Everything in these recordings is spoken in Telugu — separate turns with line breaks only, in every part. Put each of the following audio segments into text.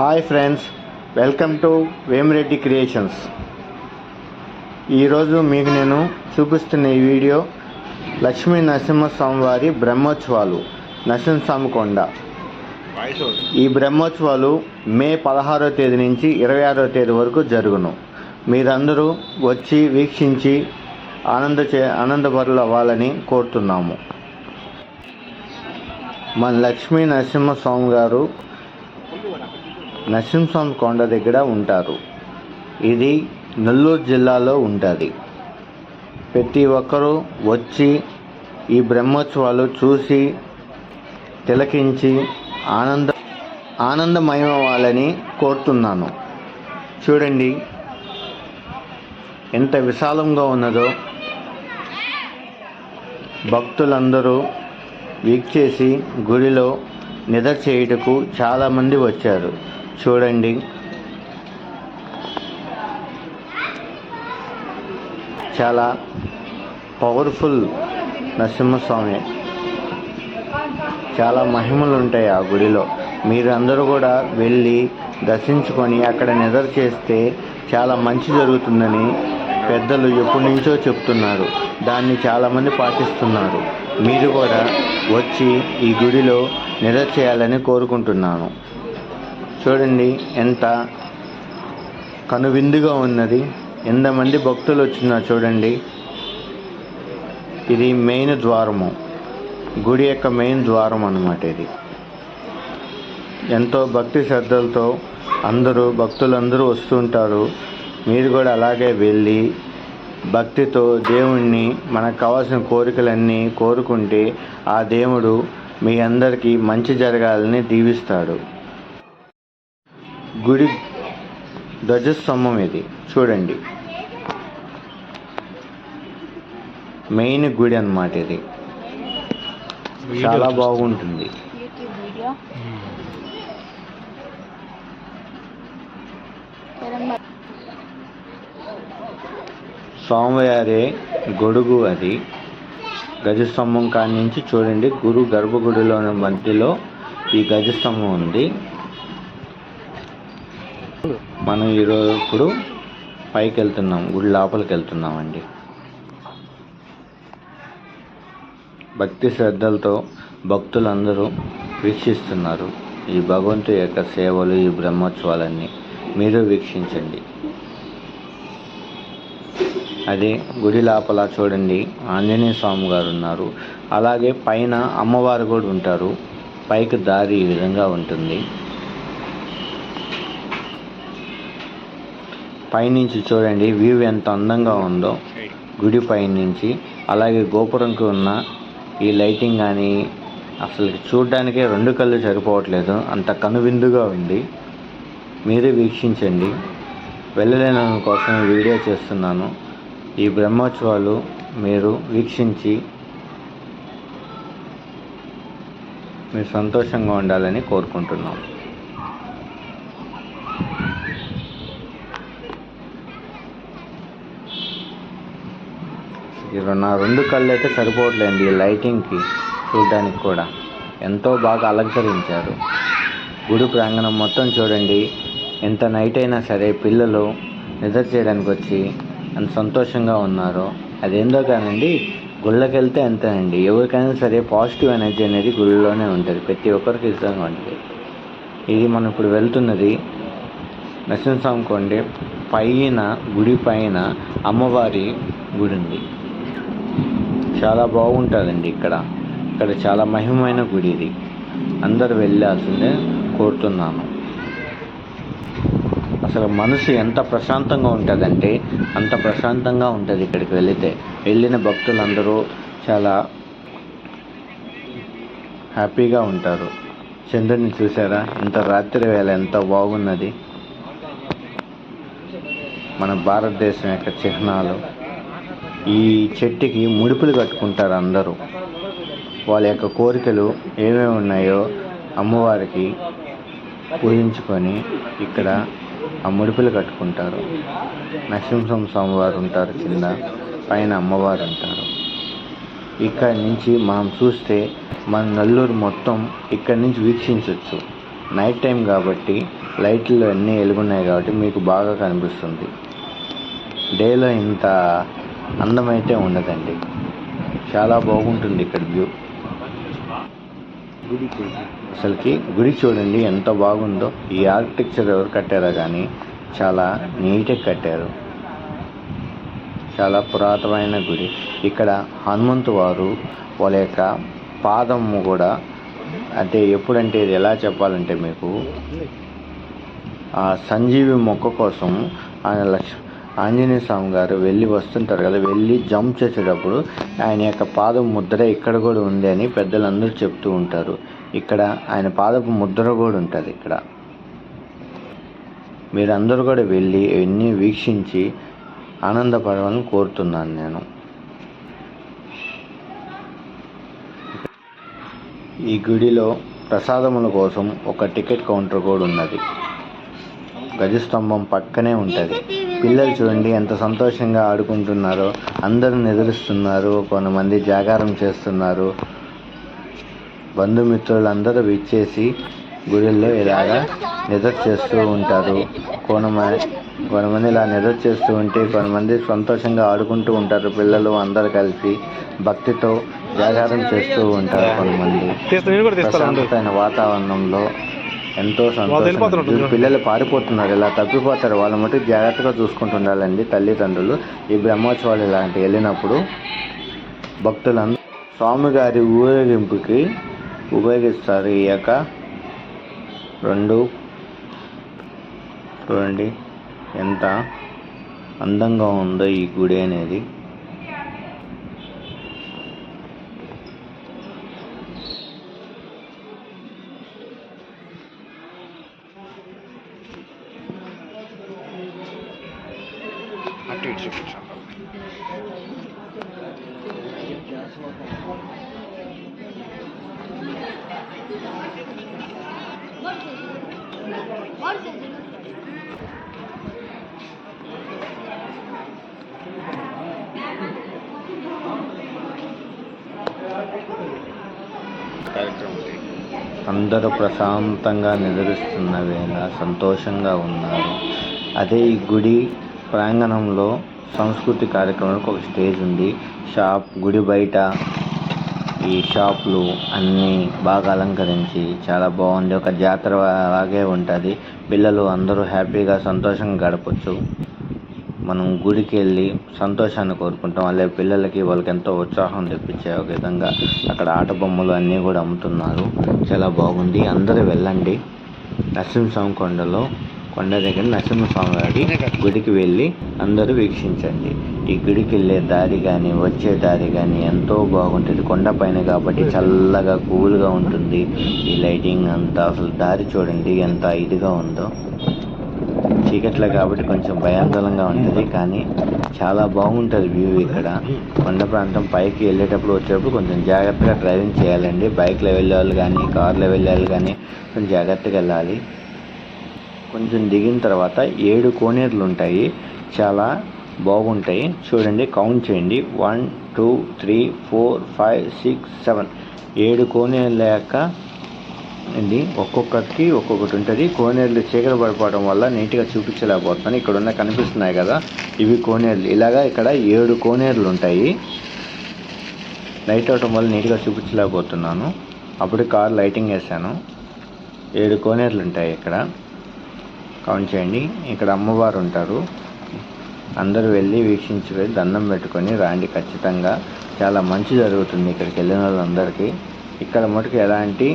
Hi friends welcome to Vemireddy creations ఈరోజు మీకు నేను చూపిస్తున్న ఈ వీడియో లక్ష్మీ నరసింహస్వామి వారి బ్రహ్మోత్సవాలు నరసింహస్వామి కొండ. ఈ బ్రహ్మోత్సవాలు మే పదహారో తేదీ నుంచి ఇరవై ఆరో తేదీ వరకు జరుగును. మీరందరూ వచ్చి వీక్షించి ఆనంద చే ఆనందపరులు అవ్వాలని కోరుతున్నాము. మన లక్ష్మీ నరసింహస్వామి గారు నరసింహస్వామి కొండ దగ్గర ఉంటారు. ఇది నెల్లూరు జిల్లాలో ఉంటుంది. ప్రతి ఒక్కరూ వచ్చి ఈ బ్రహ్మోత్సవాలు చూసి తిలకించి ఆనంద ఆనందమయమవ్వాలని కోరుతున్నాను. చూడండి ఎంత విశాలంగా ఉన్నదో. భక్తులందరూ వీక్షేసి గుడిలో నిద్ర చేయుటకు చాలామంది వచ్చారు. చూడండి. చాలా పవర్ఫుల్ నరసింహస్వామి. చాలా మహిమలు ఉంటాయి ఆ గుడిలో. మీరందరూ కూడా వెళ్ళి దర్శించుకొని అక్కడ నిద్ర చేస్తే చాలా మంచి జరుగుతుందని పెద్దలు ఎప్పటి నుంచో చెప్తున్నారు. దాన్ని చాలామంది పాటిస్తున్నారు. మీరు కూడా వచ్చి ఈ గుడిలో నిద్ర చేయాలని కోరుకుంటున్నాను. చూడండి ఎంత కనువిందుగా ఉన్నది. ఎంతమంది భక్తులు వచ్చినా చూడండి. ఇది మెయిన్ ద్వారము. గుడి యొక్క మెయిన్ ద్వారం అన్నమాట ఇది. ఎంతో భక్తి శ్రద్ధలతో అందరూ భక్తులందరూ వస్తుంటారు మీరు కూడా అలాగే వెళ్ళి భక్తితో దేవుణ్ణి మనకు కావాల్సిన కోరికలన్నీ కోరుకుంటే ఆ దేవుడు మీ అందరికీ మంచి జరగాలని దీవిస్తాడు. గుడి ధ్వజస్తంభం ఇది. చూడండి. మెయిన్ గుడి అన్నమాట ఇది. చాలా బాగుంటుంది. స్వామివారి గొడుగు అది. గజస్తంభం కాడి నుంచి చూడండి. గురు గర్భగుడిలోని మధ్యలో ఈ గజస్తంభం ఉంది. మనం ఈరోజు ఇప్పుడు పైకి వెళ్తున్నాం గుడి లోపలికి వెళ్తున్నామండి భక్తి శ్రద్ధలతో భక్తులందరూ వీక్షిస్తున్నారు. ఈ భగవంతు యొక్క సేవలు ఈ బ్రహ్మోత్సవాలన్నీ మీరు వీక్షించండి. అదే గుడి లోపల చూడండి ఆంజనేయ స్వామి గారు ఉన్నారు. అలాగే పైన అమ్మవారు కూడా ఉంటారు. పైకి దారి ఈ విధంగా ఉంటుంది. పైనుంచి చూడండి వ్యూ ఎంత అందంగా ఉందో. గుడి పైనుంచి అలాగే గోపురంకి ఉన్న ఈ లైటింగ్ కానీ అసలు చూడడానికే రెండు కళ్ళు సరిపోవట్లేదు. అంత కనువిందుగా ఉంది. మీరే వీక్షించండి. వెళ్ళలేని కోసం వీడియో చేస్తున్నాను. ఈ బ్రహ్మోత్సవాలు మీరు వీక్షించి మీరు సంతోషంగా ఉండాలని కోరుకుంటున్నాం. ఈ నా రెండు కళ్ళు అయితే సరిపోవట్లేదు ఈ లైటింగ్కి చూడడానికి కూడా. ఎంతో బాగా అలంకరించారు. గుడి ప్రాంగణం మొత్తం చూడండి. ఎంత నైట్ అయినా సరే పిల్లలు నిద్ర చేయడానికి వచ్చి ఎంత సంతోషంగా ఉన్నారో. అదేందో కానండి గుళ్ళకి వెళ్తే అంతేనండి. ఎవరికైనా సరే పాజిటివ్ ఎనర్జీ అనేది గుళ్ళలోనే ఉంటుంది. ప్రతి ఒక్కరికి ఇష్టంగా ఉంటుంది. ఇది మనం ఇప్పుడు వెళ్తున్నది నరసింహస్వామి కొండ పైన గుడి పైన అమ్మవారి గుడి ఉంది చాలా బాగుంటుందండి ఇక్కడ. ఇక్కడ చాలా మహిమైన గుడి ఇది. అందరు వెళ్ళాల్సిందే కోరుతున్నాను. అసలు మనసు ఎంత ప్రశాంతంగా ఉంటుందంటే అంత ప్రశాంతంగా ఉంటుంది ఇక్కడికి వెళితే. వెళ్ళిన భక్తులందరూ చాలా హ్యాపీగా ఉంటారు. చంద్రుని చూసారా? ఇంత రాత్రి వేళ ఎంత బాగున్నది. మన భారతదేశం యొక్క చిహ్నాలు. ఈ చెట్టుకి ముడుపులు కట్టుకుంటారు అందరూ. వాళ్ళ యొక్క కోరికలు ఏమేమి ఉన్నాయో అమ్మవారికి పూజించుకొని ఇక్కడ ఆ ముడుపులు కట్టుకుంటారు. నరసింహం స్వామివారు ఉంటారు కింద పైన అమ్మవారు ఉంటారు. ఇక్కడ నుంచి మనం చూస్తే మన నల్లూరు మొత్తం ఇక్కడి నుంచి వీక్షించవచ్చు నైట్ టైం కాబట్టి లైట్లు అన్నీ వెలుగున్నాయి కాబట్టి మీకు బాగా కనిపిస్తుంది. డేలో ఇంత అందమైతే ఉండదండి. చాలా బాగుంటుంది ఇక్కడ వ్యూ. అసలుకి గుడి చూడండి ఎంత బాగుందో. ఈ ఆర్కిటెక్చర్ ఎవరు కట్టారో కానీ చాలా నీట్గా కట్టారు. చాలా పురాతనమైన గుడి. ఇక్కడ హనుమంతు వారు వాళ్ళ యొక్క పాదము కూడా అంటే ఎప్పుడంటే ఇది ఎలా చెప్పాలంటే మీకు ఆ సంజీవి మొక్క కోసం ఆయన లక్ష్మి ఆంజనేయ స్వామి గారు వెళ్ళి వస్తుంటారు కదా వెళ్ళి జంప్ చేసేటప్పుడు ఆయన యొక్క పాదం ముద్ర ఇక్కడ కూడా ఉంది అని పెద్దలందరూ చెప్తూ ఉంటారు. ఇక్కడ ఆయన పాదపు ముద్ర కూడా ఉంటుంది ఇక్కడ. మీరందరూ కూడా వెళ్ళి ఇవన్నీ వీక్షించి ఆనందపడవాలని కోరుతున్నాను నేను. ఈ గుడిలో ప్రసాదముల కోసం ఒక టికెట్ కౌంటర్ కూడా ఉన్నది. గజస్తంభం పక్కనే ఉంటుంది. పిల్లలు చూడండి ఎంత సంతోషంగా ఆడుకుంటున్నారో అందరూ నిద్రిస్తున్నారు కొంతమంది జాగారం చేస్తున్నారు. బంధుమిత్రులందరూ విచ్చేసి గుడిల్లో ఇలాగా నిద్ర చేస్తూ ఉంటారు. కొంతమంది కొంతమంది ఇలా నిద్ర చేస్తూ ఉంటే కొంతమంది సంతోషంగా ఆడుకుంటూ ఉంటారు. పిల్లలు అందరు కలిసి భక్తితో జాగారం చేస్తూ ఉంటారు కొంతమంది. ప్రశాంతమైన వాతావరణంలో ఎంతో సంతోషం. పిల్లలు పారిపోతున్నారు. ఇలా తప్పిపోతారు? వాళ్ళ మటుకు జాగ్రత్తగా చూసుకుంటుండాలండి తల్లిదండ్రులు. ఈ బ్రహ్మోత్సవాలు ఇలాంటి వెళ్ళినప్పుడు భక్తులందరూ స్వామిగారి ఊరేగింపుకి ఉపయోగిస్తారు. ఈ యొక్క రెండు చూడండి ఎంత అందంగా ఉందో ఈ గుడి అనేది.
అటు
అందరూ ప్రశాంతంగా నిద్రిస్తున్న వేళ సంతోషంగా ఉన్నారు. అదే ఈ గుడి ప్రాంగణంలో సంస్కృతి కార్యక్రమాలకు ఒక స్టేజ్ ఉంది. షాప్ గుడి బయట ఈ షాపులు అన్నీ బాగా అలంకరించి చాలా బాగుంది. ఒక జాతర అలాగే ఉంటుంది. పిల్లలు అందరూ హ్యాపీగా సంతోషంగా గడపచ్చు. మనం గుడికి వెళ్ళి సంతోషాన్ని కోరుకుంటాం. అలాగే పిల్లలకి వాళ్ళకి ఎంతో ఉత్సాహం తెప్పించే ఒక విధంగా అక్కడ ఆట బొమ్మలు అన్నీ కూడా అమ్ముతున్నారు. చాలా బాగుంది. అందరూ వెళ్ళండి. నరసింహస్వామి కొండలో కొండ దగ్గర నరసింహస్వామి గారి గుడికి వెళ్ళి అందరూ వీక్షించండి. ఈ గుడికి వెళ్ళే దారి కానీ వచ్చే దారి కానీ ఎంతో బాగుంటుంది. కొండపైన కాబట్టి చల్లగా కూల్గా ఉంటుంది. ఈ లైటింగ్ అంతా అసలు దారి చూడండి ఎంత ఇదిగా ఉందో. చీకట్లో కాబట్టి కొంచెం భయాందోళనగా ఉంటుంది కానీ చాలా బాగుంటుంది వ్యూ ఇక్కడ. కొండ ప్రాంతం పైకి వెళ్ళేటప్పుడు వచ్చేటప్పుడు కొంచెం జాగ్రత్తగా డ్రైవింగ్ చేయాలండి. బైక్లో వెళ్ళే వాళ్ళు కానీ కార్లో వెళ్ళే వాళ్ళు కానీ కొంచెం జాగ్రత్తగా వెళ్ళాలి. కొంచెం దిగిన తర్వాత ఏడు కోనేరులు ఉంటాయి చాలా బాగుంటాయి. చూడండి కౌంట్ చేయండి. One two three four five six seven ఏడు కోనేరుల యొక్క ఇది ఒక్కొక్కరికి ఒక్కొక్కటి ఉంటుంది. కోనేరులు చీకటి పడిపోవడం వల్ల నీట్గా చూపించలేకపోతున్నాను. ఇక్కడ ఉన్న కనిపిస్తున్నాయి కదా ఇవి కోనేరులు. ఇలాగా ఇక్కడ ఏడు కోనేరులు ఉంటాయి లైట్ అవటం వల్ల నీట్గా చూపించలేకపోతున్నాను. అప్పుడు కార్ లైటింగ్ వేసాను ఏడు కోనేరులు ఉంటాయి ఇక్కడ. కౌంట్ చేయండి. ఇక్కడ అమ్మవారు ఉంటారు. అందరూ వెళ్ళి వీక్షించి వెళ్ళి దండం పెట్టుకొని రాండి. ఖచ్చితంగా చాలా మంచి జరుగుతుంది ఇక్కడికి వెళ్ళిన వాళ్ళందరికీ. ఇక్కడ మటుకు ఎలాంటి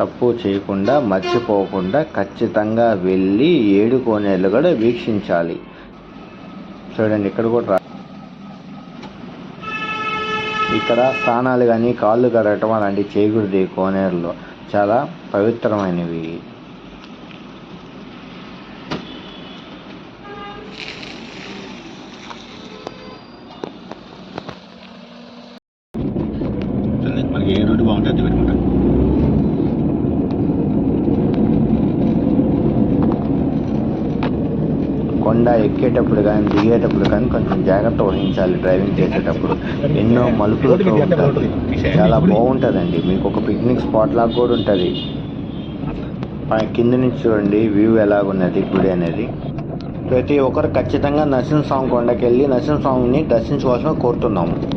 తప్పు చేయకుండా మర్చిపోకుండా ఖచ్చితంగా వెళ్ళి ఏడు కోనేళ్ళు కూడా వీక్షించాలి. చూడండి ఇక్కడ కూడా రా ఇక్కడ స్నానాలు కానీ కాళ్ళు కడగటం అలాంటివి చేయకూడదు ఈ కోనేరులో. చాలా పవిత్రమైనవి మనకి ఏ రోడ్డు బాగుంటుంది పెట్టుకుంటాం కొండ ఎక్కేటప్పుడు కానీ దిగేటప్పుడు కానీ కొంచెం జాగ్రత్త వహించాలి డ్రైవింగ్ చేసేటప్పుడు. ఎన్నో మలుపులతో ఉంటుంది చాలా బాగుంటుందండి. మీకు ఒక పిక్నిక్ స్పాట్ లాగా కూడా ఉంటుంది. కింద నుంచి చూడండి వ్యూ ఎలాగున్నది గుడి అనేది. ప్రతి ఒక్కరు ఖచ్చితంగా నరసింహస్వామి కొండకి వెళ్ళి నరసింహస్వామిని దర్శించుకోవాల్సిన కోరుతున్నాము.